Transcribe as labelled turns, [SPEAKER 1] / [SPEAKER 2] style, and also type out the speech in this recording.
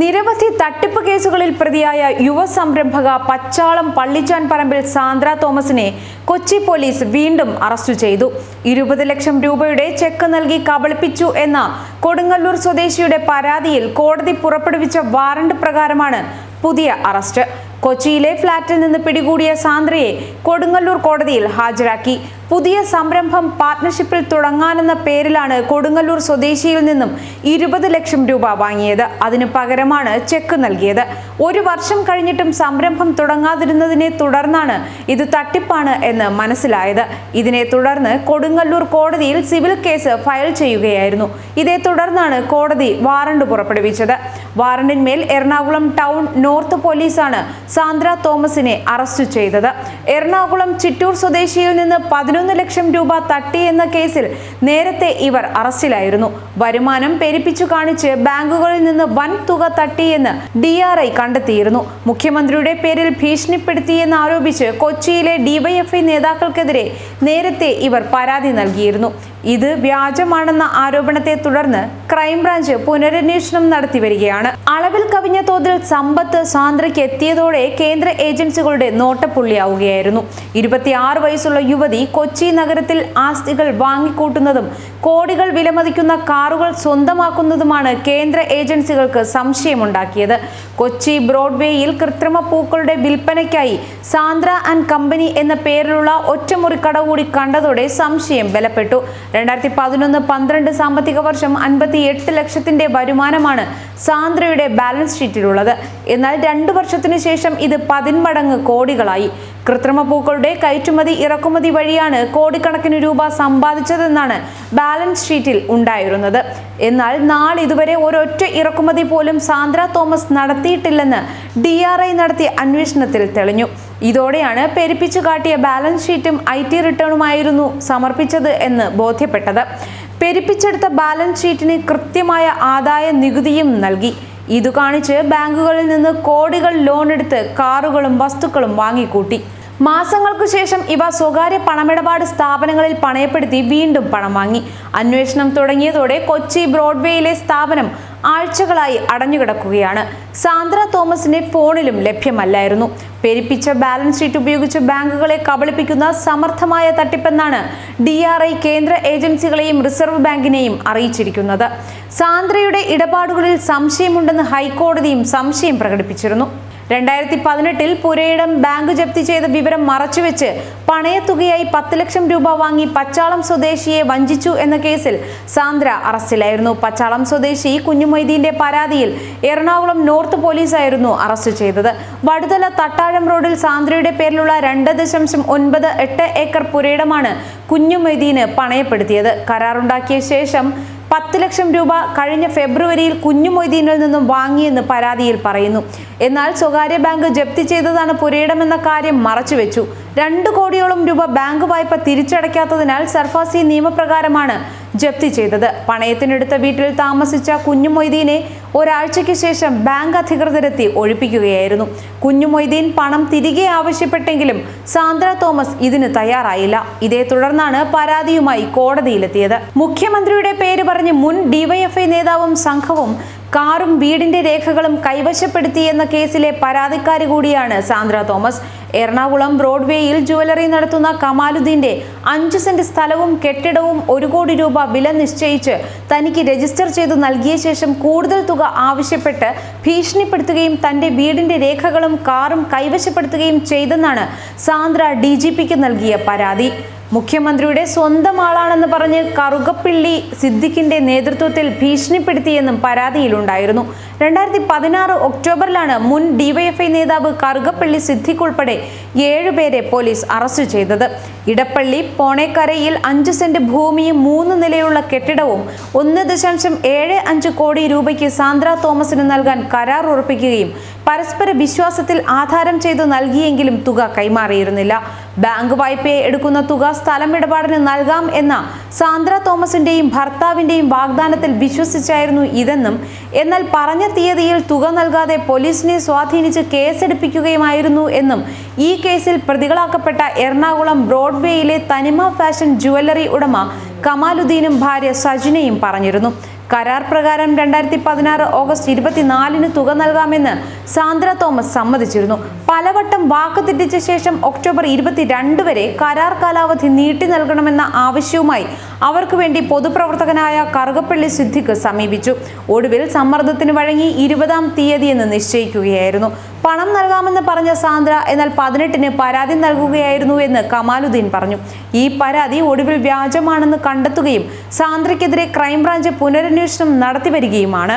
[SPEAKER 1] നിരവധി തട്ടിപ്പ് കേസുകളിൽ പ്രതിയായ യുവ സംരംഭക പച്ചാളം പള്ളിച്ചാൻ പറമ്പിൽ സാന്ദ്ര തോമസിനെ കൊച്ചി പോലീസ് വീണ്ടും അറസ്റ്റ് ചെയ്തു. ഇരുപത് ലക്ഷം രൂപയുടെ ചെക്ക് നൽകി കബളിപ്പിച്ചു എന്ന കൊടുങ്ങല്ലൂർ സ്വദേശിയുടെ പരാതിയിൽ കോടതി പുറപ്പെടുവിച്ച വാറണ്ട് പ്രകാരമാണ് പുതിയ അറസ്റ്റ്. കൊച്ചിയിലെ ഫ്ളാറ്റിൽ നിന്ന് പിടികൂടിയ സാന്ദ്രയെ കൊടുങ്ങല്ലൂർ കോടതിയിൽ ഹാജരാക്കി. പുതിയ സംരംഭം പാർട്ട്ണർഷിപ്പിൽ തുടങ്ങാനെന്ന പേരിലാണ് കൊടുങ്ങല്ലൂർ സ്വദേശിയിൽ നിന്നും ഇരുപത് ലക്ഷം രൂപ വാങ്ങിയത്. അതിനു പകരമാണ് ചെക്ക് നൽകിയത്. ഒരു വർഷം കഴിഞ്ഞിട്ടും സംരംഭം തുടങ്ങാതിരുന്നതിനെ തുടർന്നാണ് ഇത് തട്ടിപ്പാണ് എന്ന് മനസ്സിലായത്. ഇതിനെ തുടർന്ന് കൊടുങ്ങല്ലൂർ കോടതിയിൽ സിവിൽ കേസ് ഫയൽ ചെയ്യുകയായിരുന്നു. ഇതേ തുടർന്നാണ് കോടതി വാറണ്ട് പുറപ്പെടുവിച്ചത്. വാറണ്ടിന്മേൽ എറണാകുളം ടൗൺ നോർത്ത് പോലീസാണ് സാന്ദ്ര തോമസിനെ അറസ്റ്റ് ചെയ്തത്. എറണാകുളം ചിറ്റൂർ സ്വദേശിയിൽ നിന്ന് പതിനൊന്ന് ലക്ഷം രൂപ തട്ടിയെന്ന കേസിൽ നേരത്തെ ഇവർ അറസ്റ്റിലായിരുന്നു. വരുമാനം പെരുപ്പിച്ചു കാണിച്ച് ബാങ്കുകളിൽ നിന്ന് വൻ തുക തട്ടിയെന്ന് ഡി ആർ ഐ കണ്ടെത്തിയിരുന്നു. മുഖ്യമന്ത്രിയുടെ പേരിൽ ഭീഷണിപ്പെടുത്തിയെന്ന് ആരോപിച്ച് കൊച്ചിയിലെ ഡിവൈഎഫ്ഐ നേതാക്കൾക്കെതിരെ നേരത്തെ ഇവർ പരാതി നൽകിയിരുന്നു. ഇത് വ്യാജമാണെന്ന ആരോപണത്തെ തുടർന്ന് ക്രൈംബ്രാഞ്ച് പുനരന്വേഷണം നടത്തി വരികയാണ്. അളവിൽ കവിഞ്ഞ തോതിൽ സമ്പത്ത് സാന്ദ്രയ്ക്ക് എത്തിയതോടെ കേന്ദ്ര ഏജൻസികളുടെ നോട്ടപ്പുള്ളിയാവുകയായിരുന്നു. ഇരുപത്തിയാറ് വയസ്സുള്ള യുവതി കൊച്ചി നഗരത്തിൽ ആസ്തികൾ വാങ്ങിക്കൂട്ടുന്നതും കോടികൾ വിലമതിക്കുന്ന കാറുകൾ സ്വന്തമാക്കുന്നതുമാണ് കേന്ദ്ര ഏജൻസികൾക്ക് സംശയമുണ്ടാക്കിയത്. കൊച്ചി ബ്രോഡ്വേയിൽ കൃത്രിമ പൂക്കളുടെ വിൽപ്പനയ്ക്കായി സാന്ദ്ര ആൻഡ് കമ്പനി എന്ന പേരിലുള്ള ഒറ്റമുറി കട കൂടി കണ്ടതോടെ സംശയം ബലപ്പെട്ടു. രണ്ടായിരത്തി പതിനൊന്ന് പന്ത്രണ്ട് സാമ്പത്തിക വർഷം അൻപത്തി എട്ട് ലക്ഷത്തിന്റെ വരുമാനമാണ് സാന്ദ്രയുടെ ബാലൻസ് ഷീറ്റിലുള്ളത്. എന്നാൽ രണ്ടു വർഷത്തിനു ശേഷം ഇത് പതിന്മടങ്ങ് കോടികളായി. കൃത്രിമ പൂക്കളുടെ കയറ്റുമതി ഇറക്കുമതി വഴിയാണ് കോടിക്കണക്കിന് രൂപ സമ്പാദിച്ചതെന്നാണ് ബാലൻസ് ഷീറ്റിൽ ഉണ്ടായിരുന്നത്. എന്നാൽ നാളിതുവരെ ഒരൊറ്റ ഇറക്കുമതി പോലും സാന്ദ്ര തോമസ് നടത്തിയിട്ടില്ലെന്ന് ഡി ആർ ഐ നടത്തിയ അന്വേഷണത്തിൽ തെളിഞ്ഞു. ഇതോടെയാണ് പെരുപ്പിച്ചു കാട്ടിയ ബാലൻസ് ഷീറ്റും ഐ ടി റിട്ടേണുമായിരുന്നു സമർപ്പിച്ചത് എന്ന് ബോധ്യപ്പെട്ടത്. പെരുപ്പിച്ചെടുത്ത ബാലൻസ് ഷീറ്റിന് കൃത്യമായ ആദായ നികുതിയും നൽകി. ഇത് കാണിച്ച് ബാങ്കുകളിൽ നിന്ന് കോടികൾ ലോൺ എടുത്ത് കാറുകളും വസ്തുക്കളും വാങ്ങിക്കൂട്ടി. മാസങ്ങൾക്കു ശേഷം ഇവ സ്വകാര്യ പണമിടപാട് സ്ഥാപനങ്ങളിൽ പണയപ്പെടുത്തി വീണ്ടും പണം വാങ്ങി. അന്വേഷണം തുടങ്ങിയതോടെ കൊച്ചി ബ്രോഡ്വേയിലെ സ്ഥാപനം ആഴ്ചകളായി അടഞ്ഞുകിടക്കുകയാണ്. സാന്ദ്ര തോമസിന്റെ ഫോണിലും ലഭ്യമല്ലായിരുന്നു. പെരിപ്പിച്ച ബാലൻസ് ഷീറ്റ് ഉപയോഗിച്ച് ബാങ്കുകളെ കബളിപ്പിക്കുന്ന സമർത്ഥമായ തട്ടിപ്പെന്നാണ് ഡി ആർ ഐ കേന്ദ്ര ഏജൻസികളെയും റിസർവ് ബാങ്കിനെയും അറിയിച്ചിരിക്കുന്നത്. സാന്ദ്രയുടെ ഇടപാടുകളിൽ സംശയമുണ്ടെന്ന് ഹൈക്കോടതിയും സംശയം പ്രകടിപ്പിച്ചിരുന്നു. രണ്ടായിരത്തി പതിനെട്ടിൽ പുരയിടം ബാങ്ക് ജപ്തി ചെയ്ത വിവരം മറച്ചുവെച്ച് പണയത്തുകയായി പത്ത് ലക്ഷം രൂപ വാങ്ങി പച്ചാളം സ്വദേശിയെ വഞ്ചിച്ചു എന്ന കേസിൽ സാന്ദ്ര അറസ്റ്റിലായിരുന്നു. പച്ചാളം സ്വദേശി കുഞ്ഞുമൊയ്തീന്റെ പരാതിയിൽ എറണാകുളം നോർത്ത് പോലീസായിരുന്നു അറസ്റ്റ് ചെയ്തത്. വടുതല തട്ടാഴം റോഡിൽ സാന്ദ്രയുടെ പേരിലുള്ള രണ്ട് ദശാംശം ഒൻപത് എട്ട് ഏക്കർ പുരയിടമാണ് കുഞ്ഞുമൊയ്തീന് പണയപ്പെടുത്തിയത്. കരാറുണ്ടാക്കിയ ശേഷം പത്ത് ലക്ഷം രൂപ കഴിഞ്ഞ ഫെബ്രുവരിയിൽ കുഞ്ഞു മൊയ്തീനിൽ നിന്നും വാങ്ങിയെന്ന് പരാതിയിൽ പറയുന്നു. എന്നാൽ സ്വകാര്യ ബാങ്ക് ജപ്തി ചെയ്തതാണ് പുരയിടമെന്ന കാര്യം മറച്ചുവെച്ചു. രണ്ട് കോടിയോളം രൂപ ബാങ്ക് വായ്പ തിരിച്ചടയ്ക്കാത്തതിനാൽ സർഫാസി നിയമപ്രകാരമാണ് ജപ്തി ചെയ്തത്. പണയത്തിനെടുത്ത വീട്ടിൽ താമസിച്ച കുഞ്ഞു മൊയ്തീനെ ഒരാഴ്ചയ്ക്ക് ശേഷം ബാങ്ക് അധികൃതരെത്തി ഒഴിപ്പിക്കുകയായിരുന്നു. കുഞ്ഞു മൊയ്തീൻ പണം തിരികെ ആവശ്യപ്പെട്ടെങ്കിലും സാന്ദ്ര തോമസ് ഇതിന് തയ്യാറായില്ല. ഇതേ തുടർന്നാണ് പരാതിയുമായി കോടതിയിലെത്തിയത്. മുഖ്യമന്ത്രിയുടെ പേര് പറഞ്ഞ് മുൻ ഡിവൈഎഫ്ഐ നേതാവും സംഘവും കാറും വീടിന്റെ രേഖകളും കൈവശപ്പെടുത്തിയെന്ന കേസിലെ പരാതിക്കാരി കൂടിയാണ് സാന്ദ്ര തോമസ്. എറണാകുളം ബ്രോഡ്വേയിൽ ജുവലറി നടത്തുന്ന കമാലുദ്ദീന്റെ അഞ്ച് സെന്റ് സ്ഥലവും കെട്ടിടവും ഒരു കോടി രൂപ വില നിശ്ചയിച്ച് തനിക്ക് രജിസ്റ്റർ ചെയ്തു നൽകിയ ശേഷം കൂടുതൽ തുക ആവശ്യപ്പെട്ട് ഭീഷണിപ്പെടുത്തുകയും തന്റെ വീടിന്റെ രേഖകളും കാറും കൈവശപ്പെടുത്തുകയും ചെയ്തെന്നാണ് സാന്ദ്ര ഡി ജി പിക്ക് നൽകിയ പരാതി. മുഖ്യമന്ത്രിയുടെ സ്വന്തം ആളാണെന്ന് പറഞ്ഞ് കറുകപ്പിള്ളി സിദ്ദിഖിന്റെ നേതൃത്വത്തിൽ ഭീഷണിപ്പെടുത്തിയെന്നും പരാതിയിലുണ്ടായിരുന്നു. രണ്ടായിരത്തി പതിനാറ് ഒക്ടോബറിലാണ് മുൻ ഡിവൈഎഫ്ഐ നേതാവ് കറുകപ്പള്ളി സിദ്ദിഖ് ഉൾപ്പെടെ ഏഴുപേരെ പോലീസ് അറസ്റ്റ് ചെയ്തത്. ഇടപ്പള്ളി പോണേക്കരയിൽ അഞ്ച് സെന്റ് ഭൂമിയും മൂന്ന് നിലയുള്ള കെട്ടിടവും ഒന്ന് ദശാംശം ഏഴ് അഞ്ച് കോടി രൂപയ്ക്ക് സാന്ദ്ര തോമസിന് നൽകാൻ കരാർ ഉറപ്പിക്കുകയും പരസ്പര വിശ്വാസത്തിൽ ആധാരം ചെയ്ത് നൽകിയെങ്കിലും തുക കൈമാറിയിരുന്നില്ല. ബാങ്ക് വായ്പയെ എടുക്കുന്ന തുക സ്ഥലമിടപാടിന് നൽകാം എന്ന സാന്ദ്ര തോമസിന്റെയും ഭർത്താവിന്റെയും വാഗ്ദാനത്തിൽ വിശ്വസിച്ചായിരുന്നു ഇതെന്നും എന്നാൽ പറഞ്ഞ തീയതിയിൽ തുക നൽകാതെ പോലീസിനെ സ്വാധീനിച്ച് കേസെടുപ്പിക്കുകയുമായിരുന്നു എന്നും ഈ കേസിൽ പ്രതികളാക്കപ്പെട്ട എറണാകുളം ബ്രോഡ്വേയിലെ തനിമ ഫാഷൻ ജുവല്ലറി ഉടമ കമാലുദ്ദീനും ഭാര്യ സജിനയും പറഞ്ഞിരുന്നു. കരാർ പ്രകാരം രണ്ടായിരത്തി പതിനാറ് ഓഗസ്റ്റ് ഇരുപത്തിനാലിന് തുക നൽകാമെന്ന് സാന്ദ്ര തോമസ് സമ്മതിച്ചിരുന്നു. പലവട്ടം വാക്ക് തെറ്റിച്ച ശേഷം ഒക്ടോബർ ഇരുപത്തിരണ്ട് വരെ കരാർ കാലാവധി നീട്ടി നൽകണമെന്ന ആവശ്യവുമായി അവർക്ക് വേണ്ടി പൊതുപ്രവർത്തകനായ കറുകപ്പള്ളി സിദ്ധിക്ക് സമീപിച്ചു. ഒടുവിൽ സമ്മർദ്ദത്തിന് വഴങ്ങി ഇരുപതാം തീയതി എന്ന് നിശ്ചയിക്കുകയായിരുന്നു. പണം നൽകാമെന്ന് പറഞ്ഞ സാന്ദ്ര എന്നാൽ പതിനെട്ടിന് പരാതി നൽകുകയായിരുന്നു എന്ന് കമാലുദ്ദീൻ പറഞ്ഞു. ഈ പരാതി ഒടുവിൽ വ്യാജമാണെന്ന് കണ്ടെത്തുകയും സാന്ദ്രയ്ക്കെതിരെ ക്രൈംബ്രാഞ്ച് പുനരന്വേഷണം നടത്തിവരികയുമാണ്.